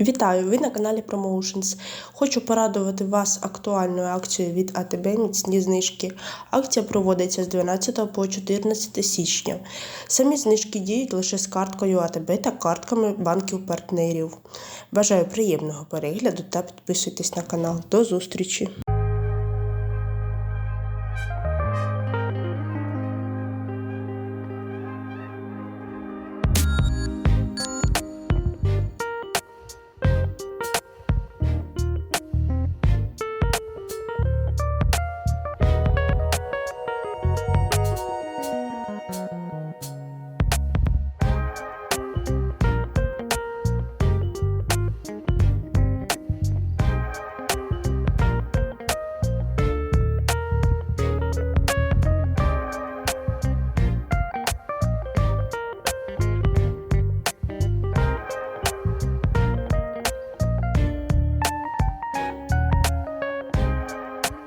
Вітаю! Ви на каналі Promotions. Хочу порадувати вас актуальною акцією від АТБ «Міцні знижки. Акція проводиться з 12 по 14 січня. Самі знижки діють лише з карткою АТБ та картками банків-партнерів. Бажаю приємного перегляду та підписуйтесь на канал. До зустрічі!